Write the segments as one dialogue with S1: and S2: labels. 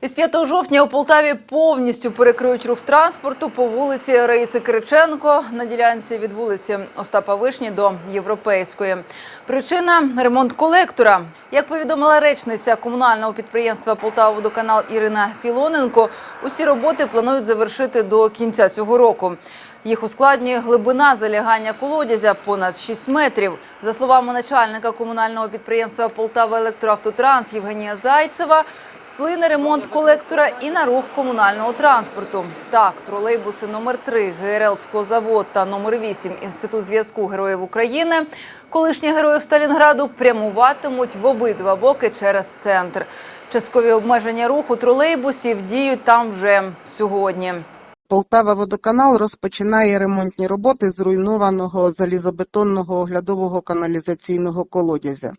S1: Із 5 жовтня у Полтаві повністю перекриють рух транспорту по вулиці Раїси Кириченко на ділянці від вулиці Остапа Вишні до Європейської. Причина – ремонт колектора. Як повідомила речниця комунального підприємства «Полтававодоканал» Ірина Філоненко, усі роботи планують завершити до кінця цього року. Їх ускладнює глибина залягання колодязя понад 6 метрів. За словами начальника комунального підприємства «Полтава Електроавтотранс» Євгенія Зайцева, Вплине ремонт колектора і на рух комунального транспорту. Так, тролейбуси номер 3 ГРЛ «Склозавод» та номер 8 Інститут зв'язку Героїв України, колишні героїв Сталінграду, прямуватимуть в обидва боки через центр. Часткові обмеження руху тролейбусів діють там вже сьогодні.
S2: Полтава водоканал розпочинає ремонтні роботи зруйнованого залізобетонного оглядового каналізаційного колодязя.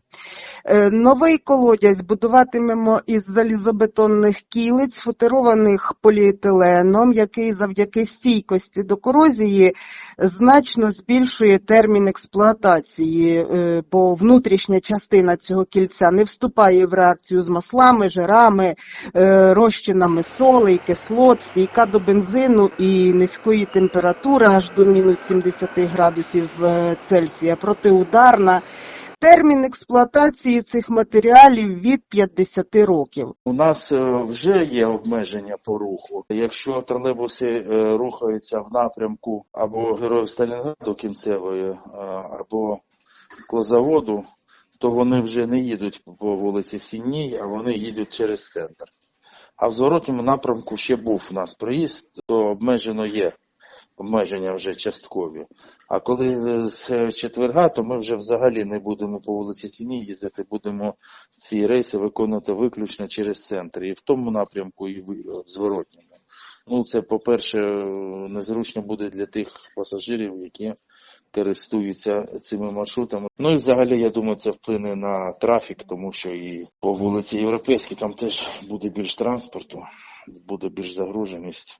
S2: Е, Новий колодязь будуватимемо із залізобетонних кілиць, футерованих поліетиленом, який завдяки стійкості до корозії значно збільшує термін експлуатації, е, бо внутрішня частина цього кільця не вступає в реакцію з маслами, жирами, е, розчинами солей, кислот, стійка до бензину і низької температури аж до мінус 70 градусів Цельсія, протиударна. Термін експлуатації цих матеріалів від 50 років.
S3: У нас е, вже є обмеження по руху. Якщо тролейбуси е, рухаються в напрямку або Героїв Сталінграду кінцевої, е, або Клозаводу, то вони вже не їдуть по вулиці Сінній, а вони їдуть через центр. А в зворотньому напрямку ще був у нас проїзд, то обмежено є. Обмеження вже часткові. А коли е, з четверга, то ми вже взагалі не будемо по вулиці Тіні їздити, будемо ці рейси виконувати виключно через центр. І в тому напрямку, і в зворотньому. Ну, це, по-перше, е, незручно буде для тих пасажирів, які користуються цими маршрутами. Ну і взагалі, я думаю, це вплине на трафік, тому що і по вулиці Європейській там теж буде більш транспорту, буде більш загруженість.